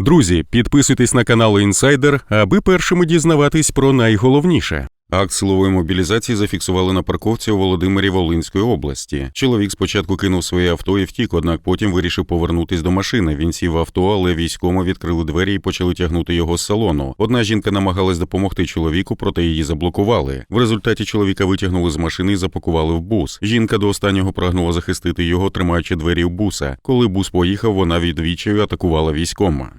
Друзі, підписуйтесь на канал Інсайдер, аби першими дізнаватись про найголовніше. Акт силової мобілізації зафіксували на парковці у Володимирі Волинської області. Чоловік спочатку кинув своє авто і втік, однак потім вирішив повернутись до машини. Він сів в авто, але військомо відкрили двері і почали тягнути його з салону. Одна жінка намагалась допомогти чоловіку, проте її заблокували. В результаті чоловіка витягнули з машини і запакували в бус. Жінка до останнього прагнула захистити його, тримаючи двері в буса. Коли бус поїхав, вона відвічаю атакувала військома.